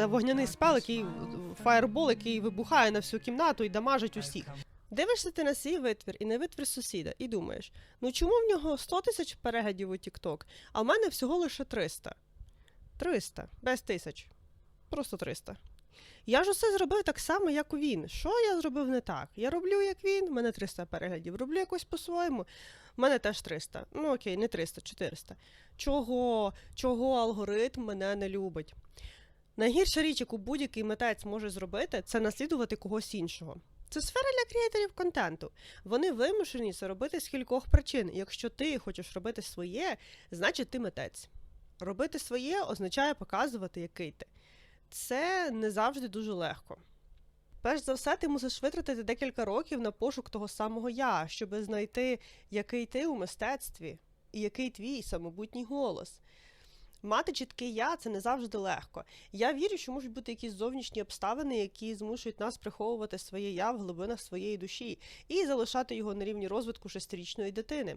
Це вогняний спел, який фаєрбол, який вибухає на всю кімнату і дамажить усіх. Дивишся ти на свій витвір і на витвір сусіда, і думаєш, ну чому в нього 100 тисяч переглядів у TikTok, а в мене всього лише 300. 300, без тисяч. Просто 300. Я ж усе зробив так само, як він. Що я зробив не так? Я роблю, як він, в мене 300 переглядів. Роблю якось по-своєму, в мене теж 300. Ну окей, не 300, 400. Чого? Чого алгоритм мене не любить? Найгірша річ, яку будь-який митець може зробити, це наслідувати когось іншого. Це сфера для креаторів контенту. Вони вимушені це робити з кількох причин. Якщо ти хочеш робити своє, значить ти митець. Робити своє означає показувати, який ти. Це не завжди дуже легко. Перш за все, ти мусиш витратити декілька років на пошук того самого я, щоб знайти, який ти у мистецтві і який твій самобутній голос. Мати чіткий я це не завжди легко. Я вірю, що можуть бути якісь зовнішні обставини, які змушують нас приховувати своє я в глибинах своєї душі і залишати його на рівні розвитку шестирічної дитини.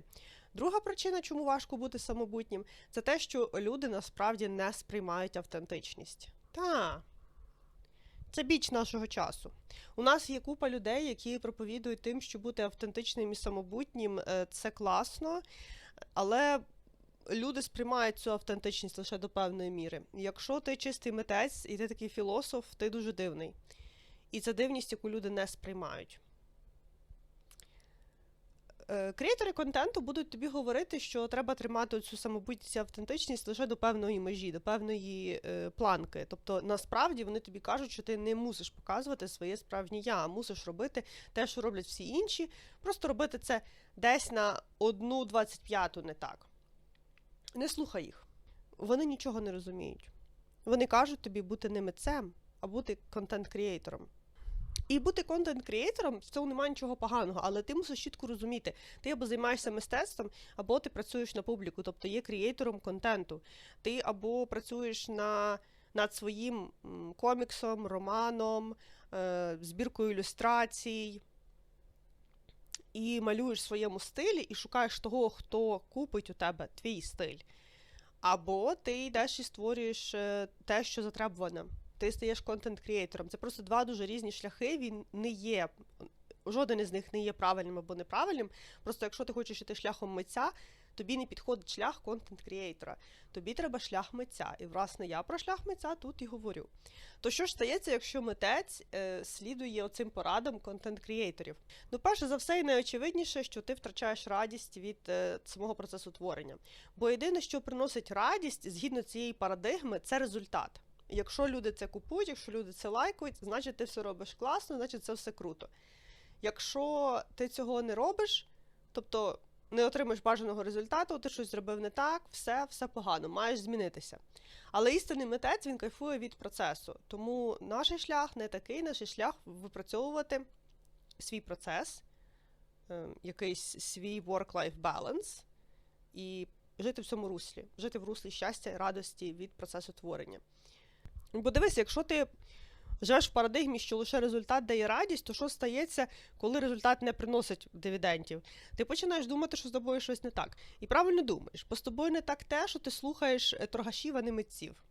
Друга причина, чому важко бути самобутнім, це те, що люди насправді не сприймають автентичність. Та. Це біч нашого часу. У нас є купа людей, які проповідують тим, що бути автентичним і самобутнім е, це класно, але люди сприймають цю автентичність лише до певної міри. Якщо ти чистий митець і ти такий філософ, ти дуже дивний. І це дивність, яку люди не сприймають. Е, Креатори контенту будуть тобі говорити, що треба тримати цю самобутність і автентичність лише до певної межі, до певної е, планки. Тобто, насправді вони тобі кажуть, що ти не мусиш показувати своє справжнє я, а мусиш робити те, що роблять всі інші, просто робити це десь на одну двадцять п'яту не так. Не слухай їх. Вони нічого не розуміють. Вони кажуть тобі бути не митцем, а бути контент-кріейтором. І бути контент-кріейтором в цьому немає нічого поганого, але ти мусиш чітко розуміти, ти або займаєшся мистецтвом, або ти працюєш на публіку, тобто є кріейтором контенту. Ти або працюєш на, над своїм коміксом, романом, е, збіркою ілюстрацій. І малюєш в своєму стилі, і шукаєш того, хто купить у тебе твій стиль. Або ти йдеш і створюєш е, те, що затребуване. Ти стаєш контент-кріейтором. Це просто два дуже різні шляхи. Він не є. Жоден із них не є правильним або неправильним. Просто якщо ти хочеш іти шляхом митця, тобі не підходить шлях контент-кріейтора. Тобі треба шлях митця. І, власне, я про шлях митця тут і говорю. То що ж стається, якщо митець е, слідує оцим порадам контент-кріейторів? Ну, перше за все, і найочевидніше, що ти втрачаєш радість від е, самого процесу творення. Бо єдине, що приносить радість згідно цієї парадигми, це результат. Якщо люди це купують, якщо люди це лайкають, значить ти все робиш класно, значить це все круто. Якщо ти цього не робиш, тобто не отримаєш бажаного результату, ти щось зробив не так, все, все погано, маєш змінитися. Але істинний митець він кайфує від процесу. Тому наш шлях не такий, наш шлях випрацьовувати свій процес, е, якийсь свій work-life balance і жити в цьому руслі, жити в руслі щастя радості від процесу творення. Бо дивись, якщо ти живеш в парадигмі, що лише результат дає радість, то що стається, коли результат не приносить дивідендів? Ти починаєш думати, що з тобою щось не так. І правильно думаєш, бо з тобою не так те, що ти слухаєш е, торгашів, а не митців.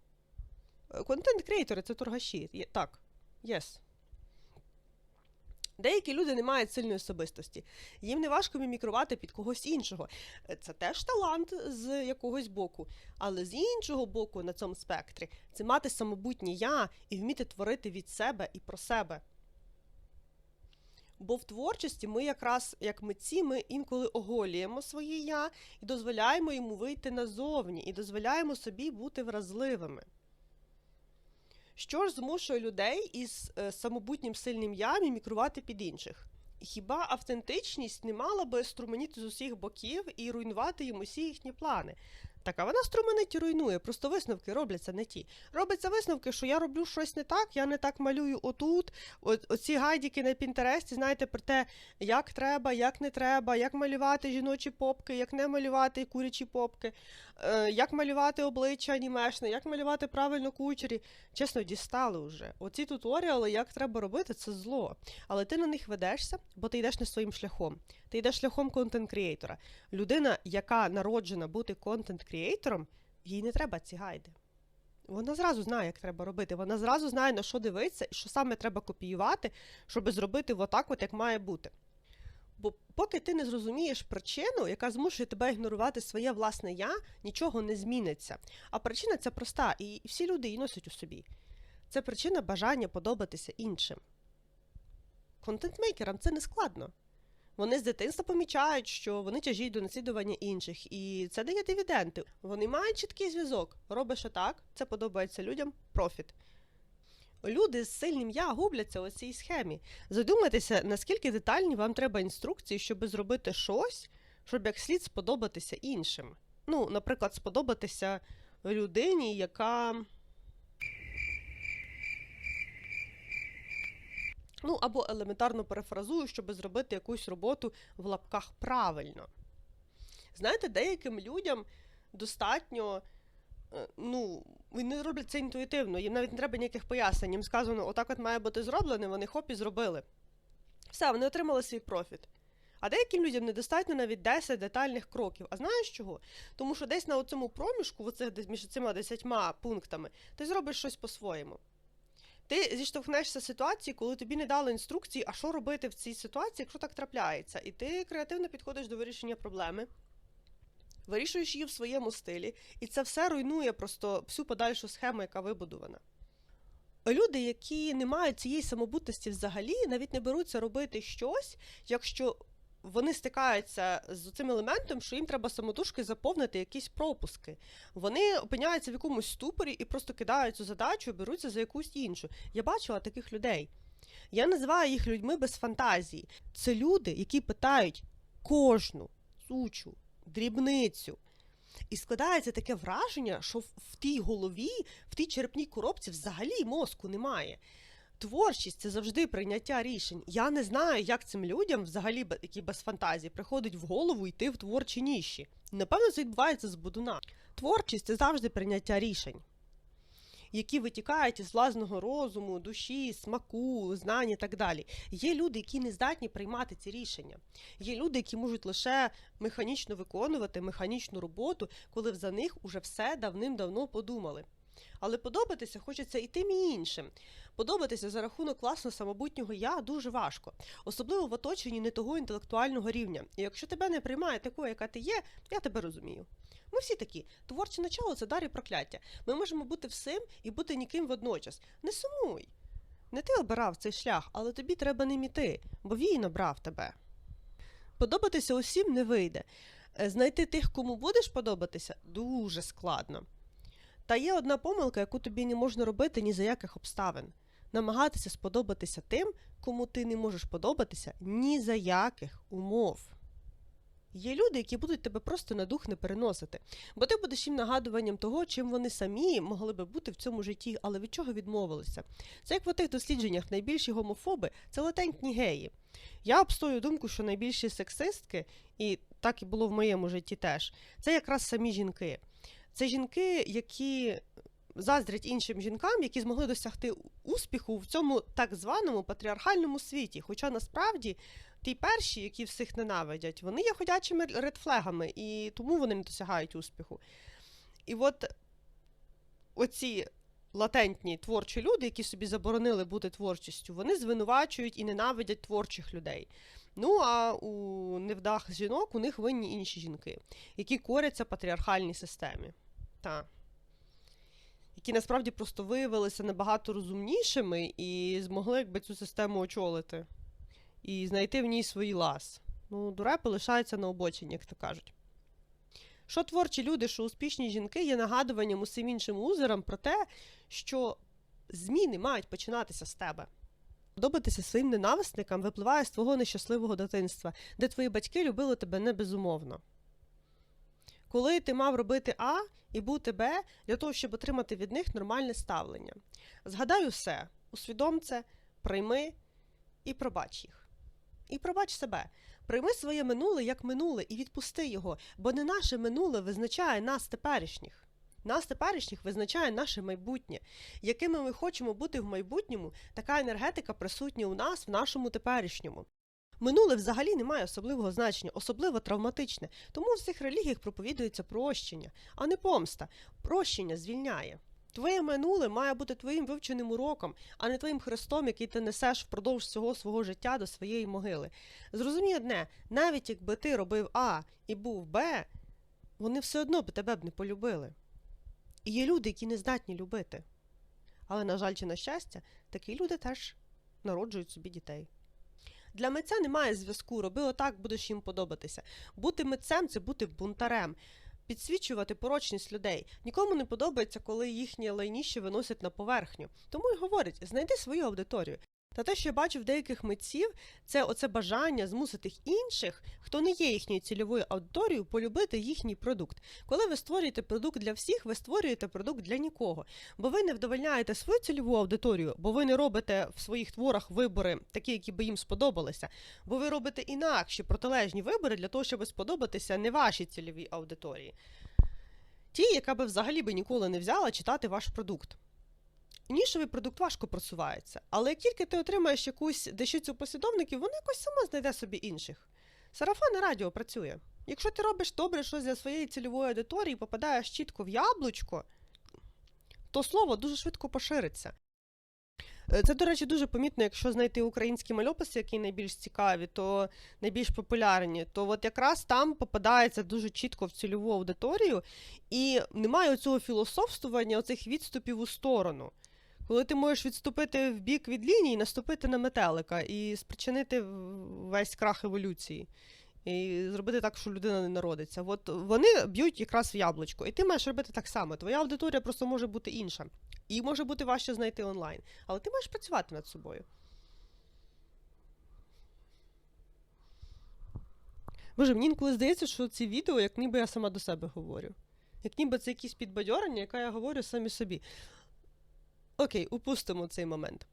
Контент-креатори це торгаші. Так, Так, yes. Деякі люди не мають сильної особистості. Їм не важко мімікрувати під когось іншого. Це теж талант з якогось боку. Але з іншого боку, на цьому спектрі, це мати самобутнє я і вміти творити від себе і про себе. Бо в творчості ми якраз, як митці, ми інколи оголюємо своє я і дозволяємо йому вийти назовні, і дозволяємо собі бути вразливими. Що ж змушує людей із е, самобутнім сильним я мімікрувати під інших? Хіба автентичність не мала би струменіти з усіх боків і руйнувати їм усі їхні плани? Так, а вона струменить і руйнує, просто висновки робляться не ті. Робляться висновки, що я роблю щось не так, я не так малюю отут. Оці гайдіки на Пінтересті, знаєте, про те, як треба, як не треба, як малювати жіночі попки, як не малювати курячі попки, як малювати обличчя анімешне, як малювати правильно кучері. Чесно, дістали вже. Оці туторіали, як треба робити, це зло. Але ти на них ведешся, бо ти йдеш не своїм шляхом. Ти йдеш шляхом контент-кріейтора. Людина, яка народжена бути контент-кріейтором, їй не треба ці гайди. Вона зразу знає, як треба робити. Вона зразу знає, на що дивитися і що саме треба копіювати, щоб зробити отак, от як має бути. Бо поки ти не зрозумієш причину, яка змушує тебе ігнорувати своє власне я, нічого не зміниться. А причина ця проста, і всі люди її носять у собі. Це причина бажання подобатися іншим. Контентмейкерам це не складно. Вони з дитинства помічають, що вони тяжіють до наслідування інших, і це дає дивіденди. Вони мають чіткий зв'язок. Робиш отак, це подобається людям, профіт. Люди з сильним я губляться у цій схемі. Задумайтеся, наскільки детальні вам треба інструкції, щоб зробити щось, щоб як слід сподобатися іншим. Ну, наприклад, сподобатися людині, яка. Ну, або елементарно перефразую, щоб зробити якусь роботу в лапках правильно. Знаєте, деяким людям достатньо. Е, Ну, вони роблять це інтуїтивно, їм навіть не треба ніяких пояснень. Їм сказано, отак от має бути зроблене, вони хоп і зробили. Все, вони отримали свій профіт. А деяким людям недостатньо навіть 10 детальних кроків. А знаєш чого? Тому що десь на цьому проміжку, оцих між цими 10 пунктами, ти зробиш щось по-своєму. Ти зіштовхнешся з ситуації, коли тобі не дали інструкції, а що робити в цій ситуації, якщо так трапляється. І ти креативно підходиш до вирішення проблеми, вирішуєш її в своєму стилі, і це все руйнує просто всю подальшу схему, яка вибудована. Люди, які не мають цієї самобутності взагалі, навіть не беруться робити щось, якщо вони стикаються з цим елементом, що їм треба самотужки заповнити якісь пропуски. Вони опиняються в якомусь ступорі і просто кидають цю задачу беруться за якусь іншу. Я бачила таких людей. Я називаю їх людьми без фантазії. Це люди, які питають кожну сучу, дрібницю. І складається таке враження, що в, тій голові, в тій черепній коробці взагалі мозку немає. Творчість це завжди прийняття рішень. Я не знаю, як цим людям, взагалі, які без фантазії, приходить в голову йти в творчі ніші. Напевно, це відбувається з будуна. Творчість це завжди прийняття рішень, які витікають із власного розуму, душі, смаку, знань і так далі. Є люди, які не здатні приймати ці рішення. Є люди, які можуть лише механічно виконувати механічну роботу, коли за них уже все давним-давно подумали. Але подобатися хочеться і тим і іншим. Подобатися за рахунок класно самобутнього я дуже важко, особливо в оточенні не того інтелектуального рівня. І якщо тебе не приймає такою, яка ти є, я тебе розумію. Ми всі такі. Творче начало це дар і прокляття. Ми можемо бути всім і бути ніким водночас. Не сумуй. Не ти обирав цей шлях, але тобі треба ним іти, бо він обрав тебе. Подобатися усім не вийде. Е, Знайти тих, кому будеш подобатися, дуже складно. Та є одна помилка, яку тобі не можна робити ні за яких обставин. Намагатися сподобатися тим, кому ти не можеш подобатися ні за яких умов. Є люди, які будуть тебе просто на дух не переносити, бо ти будеш їм нагадуванням того, чим вони самі могли би бути в цьому житті, але від чого відмовилися. Це як в тих дослідженнях найбільші гомофоби це латентні геї. Я обстою думку, що найбільші сексистки, і так і було в моєму житті теж, це якраз самі жінки. Це жінки, які заздрять іншим жінкам, які змогли досягти успіху в цьому так званому патріархальному світі. Хоча насправді ті перші, які всіх ненавидять, вони є ходячими редфлегами, і тому вони не досягають успіху. І от оці латентні творчі люди, які собі заборонили бути творчістю, вони звинувачують і ненавидять творчих людей. Ну а у невдах жінок у них винні інші жінки, які коряться патріархальній системі. Та. Які насправді просто виявилися набагато розумнішими і змогли якби цю систему очолити і знайти в ній свій лас. Ну, дурепи лишаються на обочині, як то кажуть. Що творчі люди, що успішні жінки є нагадуванням усім іншим лузерам про те, що зміни мають починатися з тебе. Подобатися своїм ненависникам випливає з твого нещасливого дитинства, де твої батьки любили тебе не безумовно. Коли ти мав робити А і бути Б для того, щоб отримати від них нормальне ставлення. Згадай усе, усвідом це, прийми і пробач їх. І пробач себе. Прийми своє минуле як минуле і відпусти його, бо не наше минуле визначає нас теперішніх. Нас теперішніх визначає наше майбутнє. Якими ми хочемо бути в майбутньому, така енергетика присутня у нас в нашому теперішньому. Минуле взагалі не має особливого значення, особливо травматичне. Тому в цих релігіях проповідується прощення, а не помста. Прощення звільняє. Твоє минуле має бути твоїм вивченим уроком, а не твоїм хрестом, який ти несеш впродовж всього свого життя до своєї могили. Зрозумій одне, навіть якби ти робив А і був Б, вони все одно б тебе б не полюбили. І є люди, які не здатні любити. Але, на жаль, чи на щастя, такі люди теж народжують собі дітей. Для митця немає зв'язку, роби отак, будеш їм подобатися. Бути митцем це бути бунтарем, підсвічувати порочність людей. Нікому не подобається, коли їхні лайніще виносять на поверхню. Тому й говорять: знайди свою аудиторію. Та те, що я бачу в деяких митців, це оце бажання змусити інших, хто не є їхньою цільовою аудиторією, полюбити їхній продукт. Коли ви створюєте продукт для всіх, ви створюєте продукт для нікого. Бо ви не вдовольняєте свою цільову аудиторію, бо ви не робите в своїх творах вибори, такі, які би їм сподобалися. Бо ви робите інакші протилежні вибори для того, щоб сподобатися не вашій цільовій аудиторії. Ті, яка би взагалі би ніколи не взяла читати ваш продукт. Нішовий продукт важко просувається, але як тільки ти отримаєш якусь дещицю послідовників, вона якось сама знайде собі інших. Сарафанне радіо працює. Якщо ти робиш добре щось для своєї цільової аудиторії, попадаєш чітко в яблучко, то слово дуже швидко пошириться. Е, Це, до речі, дуже помітно, якщо знайти українські мальописи, які найбільш цікаві, то найбільш популярні, то от якраз там попадається дуже чітко в цільову аудиторію, і немає цього філософствування, оцих відступів у сторону. Коли ти можеш відступити в бік від лінії, наступити на метелика і спричинити весь крах еволюції. І зробити так, що людина не народиться. От вони б'ють якраз в яблучко, і ти маєш робити так само. Твоя аудиторія просто може бути інша. І може бути важче знайти онлайн. Але ти маєш працювати над собою. Боже, мені інколи здається, що ці відео, як ніби я сама до себе говорю. Як ніби це якісь підбадьорення, яке я говорю самі собі. Окей, упустимо цей момент.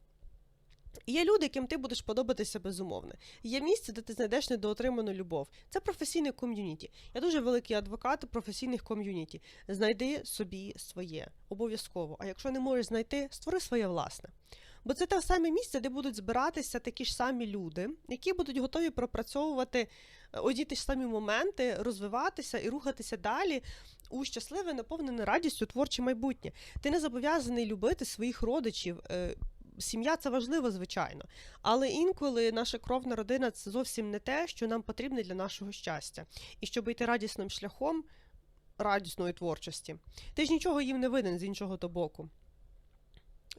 Є люди, яким ти будеш подобатися безумовно. Є місце, де ти знайдеш недоотриману любов. Це професійне ком'юніті. Я дуже великий адвокат професійних ком'юніті. Знайди собі своє обов'язково. А якщо не можеш знайти, створи своє власне. Бо це те саме місце, де будуть збиратися такі ж самі люди, які будуть готові пропрацьовувати е, одні ті ж самі моменти, розвиватися і рухатися далі у щасливе, наповнене радістю творче майбутнє. Ти не зобов'язаний любити своїх родичів. е, Сім'я це важливо, звичайно, але інколи наша кровна родина це зовсім не те, що нам потрібне для нашого щастя. І щоб йти радісним шляхом радісної творчості, ти ж нічого їм не винен з іншого то боку.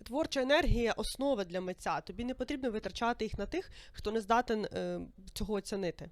Творча енергія основа для митця. Тобі не потрібно витрачати їх на тих, хто не здатен е, цього оцінити.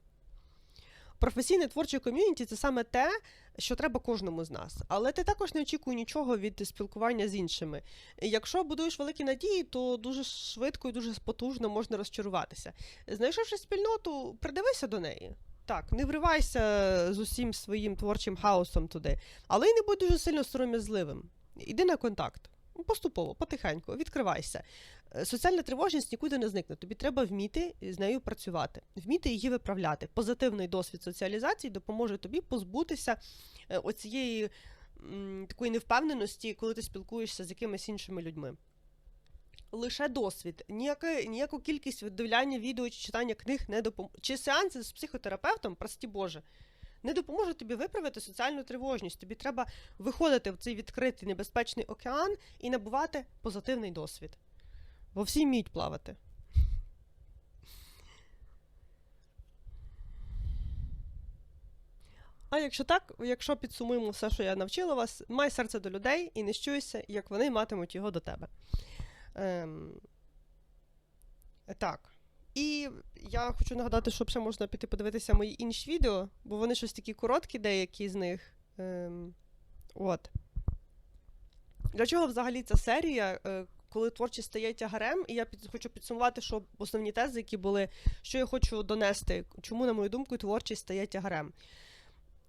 Професійне творче ком'юніті це саме те, що треба кожному з нас. Але ти також не очікуй нічого від спілкування з іншими. Якщо будуєш великі надії, то дуже швидко і дуже потужно можна розчаруватися. Знайшовши спільноту, придивися до неї. Так, не вривайся з усім своїм творчим хаосом туди, але й не будь дуже сильно сором'язливим. Іди на контакт. Поступово, потихеньку, відкривайся. Е, Соціальна тривожність нікуди не зникне. Тобі треба вміти з нею працювати, вміти її виправляти. Позитивний досвід соціалізації допоможе тобі позбутися е, оцієї такої невпевненості, коли ти спілкуєшся з якимись іншими людьми. Лише досвід, ніяка, ніяку кількість видивляння відео чи читання книг не допоможе. Чи сеанси з психотерапевтом, прості Боже, не допоможе тобі виправити соціальну тривожність. Тобі треба виходити в цей відкритий небезпечний океан і набувати позитивний досвід. Бо всі вміють плавати. А якщо так, якщо підсумуємо все, що я навчила вас, май серце до людей і не щуйся, як вони матимуть його до тебе. Ем... Так. І я хочу нагадати, що ще можна піти подивитися мої інші відео, бо вони щось такі короткі, деякі з них. Ем... От. Для чого взагалі ця серія? Е, коли творчість стає тягарем, і я під, хочу підсумувати, що основні тези, які були, що я хочу донести, чому, на мою думку, творчість стає тягарем.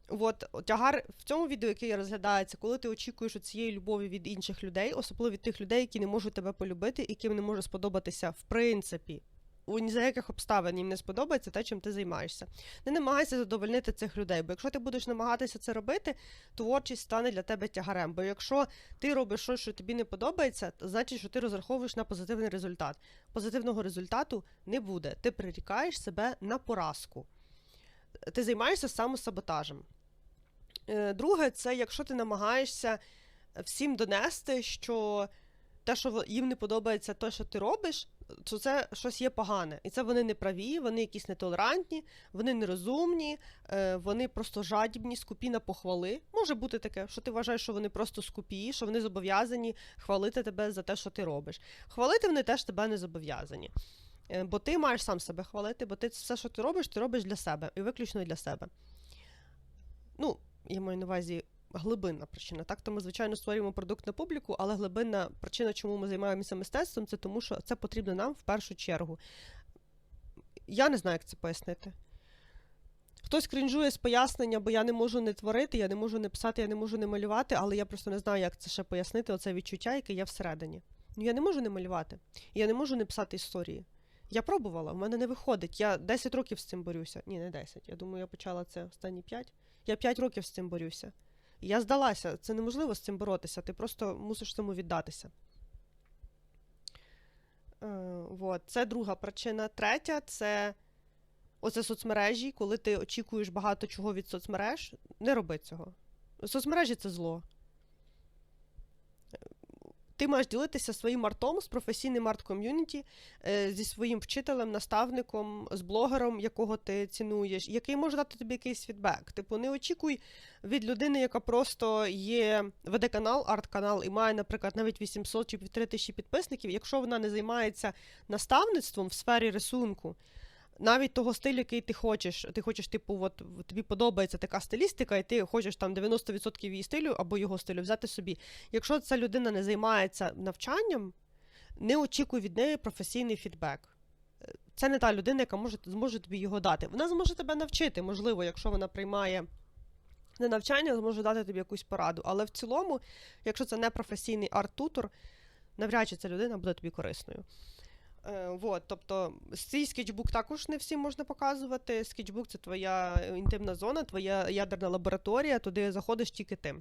От тягар в цьому відео, яке я розглядаю, коли ти очікуєш цієї любові від інших людей, особливо від тих людей, які не можуть тебе полюбити, яким не може сподобатися в принципі. У ні за яких обставин їм не сподобається те, чим ти займаєшся. Не намагайся задовольнити цих людей, бо якщо ти будеш намагатися це робити, творчість стане для тебе тягарем. Бо якщо ти робиш щось, що тобі не подобається, то значить, що ти розраховуєш на позитивний результат. Позитивного результату не буде. Ти прирікаєш себе на поразку. Ти займаєшся самосаботажем. Е, Друге, це якщо ти намагаєшся всім донести, що те, що їм не подобається те, що ти робиш, то це щось є погане. І це вони не праві, вони якісь нетолерантні, вони нерозумні, е, вони просто жадібні, скупі на похвали. Може бути таке, що ти вважаєш, що вони просто скупі, що вони зобов'язані хвалити тебе за те, що ти робиш. Хвалити вони теж тебе не зобов'язані. Е, Бо ти маєш сам себе хвалити, бо ти все, що ти робиш, ти робиш для себе і виключно для себе. Ну, я маю на увазі глибинна причина. Так, то ми, звичайно, створюємо продукт на публіку, але глибинна причина, чому ми займаємося мистецтвом, це тому, що це потрібно нам в першу чергу. Я не знаю, як це пояснити. Хтось крінжує з пояснення, бо я не можу не творити, я не можу не писати, я не можу не малювати, але я просто не знаю, як це ще пояснити, оце відчуття, яке є всередині. Ну, я не можу не малювати, я не можу не писати історії. Я пробувала, в мене не виходить. Я 10 років з цим борюся. Ні, не 10. Я думаю, я почала це останні 5. Я 5 років з цим борюся. Я здалася, це неможливо з цим боротися, ти просто мусиш цьому віддатися. Е. Це друга причина. Третя це оце соцмережі, коли ти очікуєш багато чого від соцмереж, не роби цього. Соцмережі це зло. Ти маєш ділитися своїм артом з професійним арт-ком'юніті, е, зі своїм вчителем, наставником, з блогером, якого ти цінуєш, який може дати тобі якийсь фідбек. Типу, не очікуй від людини, яка просто є, веде канал, арт-канал, і має, наприклад, навіть 800 чи 3 тисячі підписників. Якщо вона не займається наставництвом в сфері рисунку, навіть того стилю, який ти хочеш, ти хочеш, типу, от тобі подобається така стилістика, і ти хочеш там 90% її стилю або його стилю взяти собі. Якщо ця людина не займається навчанням, не очікуй від неї професійний фідбек. Це не та людина, яка може, зможе тобі його дати. Вона зможе тебе навчити, можливо, якщо вона приймає не навчання, зможе дати тобі якусь пораду. Але в цілому, якщо це не професійний арт-тутор, навряд чи ця людина буде тобі корисною. Е, вот, тобто, свій скетчбук також не всім можна показувати. Скетчбук це твоя інтимна зона, твоя ядерна лабораторія, туди заходиш тільки ти.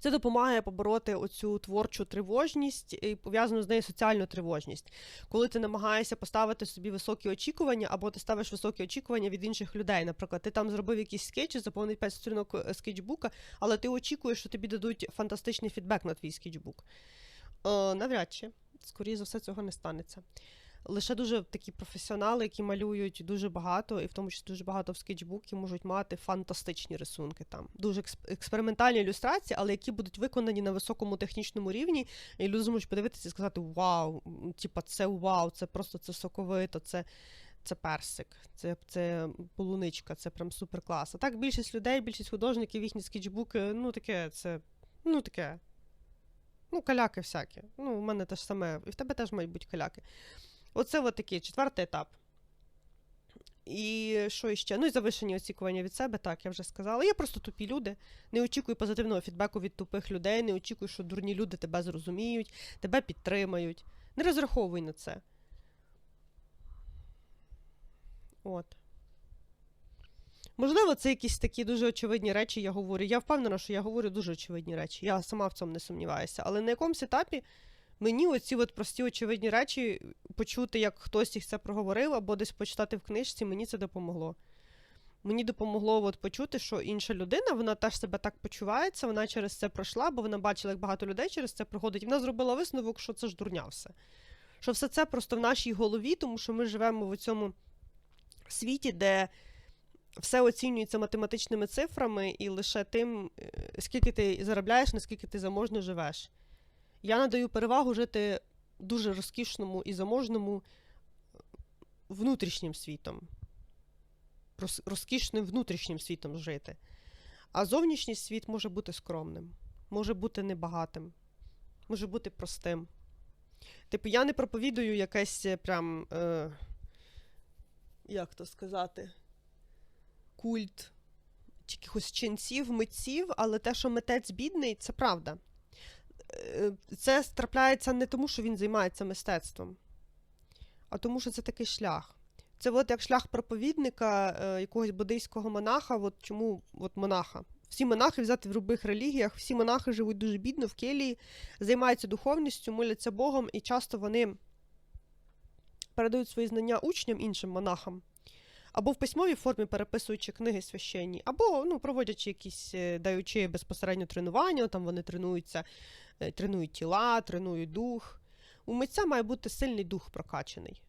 Це допомагає побороти оцю творчу тривожність і пов'язану з нею соціальну тривожність. Коли ти намагаєшся поставити собі високі очікування, або ти ставиш високі очікування від інших людей. Наприклад, ти там зробив якісь скетчі, заповнив 5 сторінок е, скетчбука, але ти очікуєш, що тобі дадуть фантастичний фідбек на твій скетчбук. Е, навряд чи, скоріше за все, цього не станеться. Лише дуже такі професіонали, які малюють дуже багато, і в тому числі дуже багато в скетчбукі, можуть мати фантастичні рисунки там. Дуже експериментальні ілюстрації, але які будуть виконані на високому технічному рівні, і люди зможуть подивитися і сказати: Вау, типа, це вау, це просто це соковито, це. Це персик, це, це полуничка, це прям супер клас. А так більшість людей, більшість художників, їхні скетчбуки, ну таке, це, ну таке. Ну, каляки всякі. Ну, у мене те ж саме, і в тебе теж мають бути каляки. Оце от такий четвертий етап. І що іще? Ну і завишені очікування від себе, так, я вже сказала. Є просто тупі люди. Не очікуй позитивного фідбеку від тупих людей, не очікуй, що дурні люди тебе зрозуміють, тебе підтримають. Не розраховуй на це. От. Можливо, це якісь такі дуже очевидні речі, я говорю. Я впевнена, що я говорю дуже очевидні речі. Я сама в цьому не сумніваюся. Але на якомусь етапі мені оці от прості очевидні речі почути, як хтось їх це проговорив, або десь почитати в книжці, мені це допомогло. Мені допомогло от почути, що інша людина, вона теж себе так почувається, вона через це пройшла, бо вона бачила, як багато людей через це проходить. І вона зробила висновок, що це ж дурня все. Що все це просто в нашій голові, тому що ми живемо в цьому світі, де все оцінюється математичними цифрами і лише тим, е, скільки ти заробляєш, наскільки ти заможно живеш. Я надаю перевагу жити дуже розкішному і заможному е, внутрішнім світом. Розкішним внутрішнім світом жити. А зовнішній світ може бути скромним, може бути небагатим, може бути простим. Типу, я не проповідую якесь е, прям. Е, як то сказати? Культ якихось ченців, митців, але те, що митець бідний, це правда. Е, Це трапляється не тому, що він займається мистецтвом, а тому, що це такий шлях. Це от як шлях проповідника, е, якогось буддийського монаха. От чому от монаха? Всі монахи взяти в любих релігіях, всі монахи живуть дуже бідно в келії, займаються духовністю, моляться Богом, і часто вони передають свої знання учням іншим монахам. Або в письмовій формі переписуючи книги священні, або ну, проводячи якісь, е, даючи безпосередньо тренування, там вони тренуються, е, тренують тіла, тренують дух. У митця має бути сильний дух прокачаний.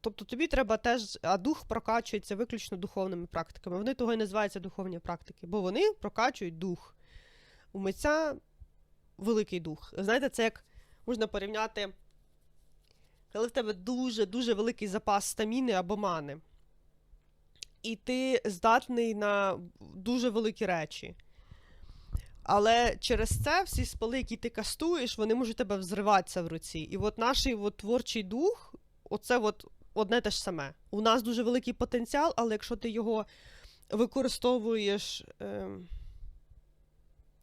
Тобто тобі треба теж, а дух прокачується виключно духовними практиками. Вони того і називаються духовні практики, бо вони прокачують дух. У митця великий дух. Знаєте, це як можна порівняти, коли в тебе дуже-дуже великий запас стаміни або мани, і ти здатний на дуже великі речі. Але через це всі спали, які ти кастуєш, вони можуть тебе взриватися в руці. І от наш от творчий дух, оце от одне те ж саме. У нас дуже великий потенціал, але якщо ти його використовуєш, е,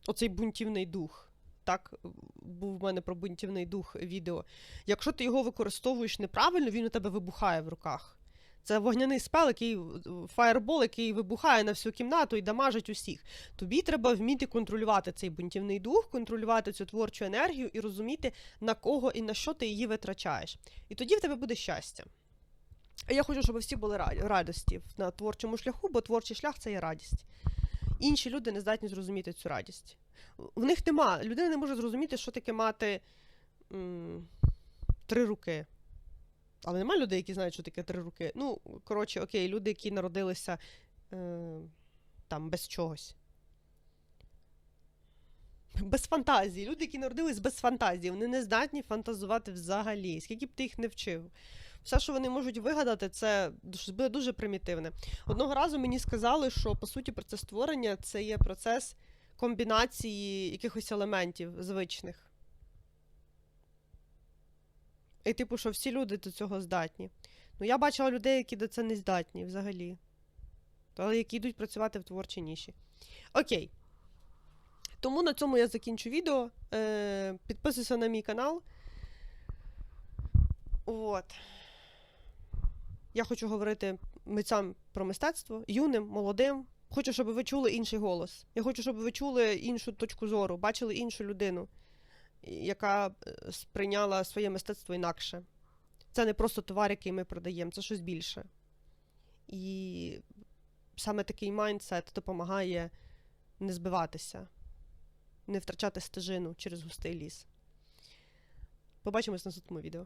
оцей бунтівний дух. Так, був в мене про бунтівний дух відео. Якщо ти його використовуєш неправильно, він у тебе вибухає в руках. Це вогняний спел, який фаєрбол, який вибухає на всю кімнату і дамажить усіх. Тобі треба вміти контролювати цей бунтівний дух, контролювати цю творчу енергію і розуміти, на кого і на що ти її витрачаєш. І тоді в тебе буде щастя. Я хочу, щоб всі були радості на творчому шляху, бо творчий шлях це є радість. Інші люди не здатні зрозуміти цю радість. В них нема. Людина не може зрозуміти, що таке мати м, три руки. Але нема людей, які знають, що таке три руки. Ну, коротше, окей, люди, які народилися е, там без чогось. Без фантазії. Люди, які народились без фантазії, вони не здатні фантазувати взагалі, скільки б ти їх не вчив. Все, що вони можуть вигадати, це буде дуже примітивне. Одного разу мені сказали, що по суті процес створення це є процес комбінації якихось елементів звичних. І, типу, що всі люди до цього здатні. Ну, я бачила людей, які до цього не здатні взагалі. Але які йдуть працювати в творчій ніші. Окей. Тому на цьому я закінчу відео. Е, підписуйся на мій канал. От. Я хочу говорити митцям про мистецтво, юним, молодим. Хочу, щоб ви чули інший голос. Я хочу, щоб ви чули іншу точку зору, бачили іншу людину, яка е, сприйняла своє мистецтво інакше. Це не просто товар, який ми продаємо, це щось більше. І саме такий майндсет допомагає не збиватися, не втрачати стежину через густий ліс. Побачимось на наступному відео.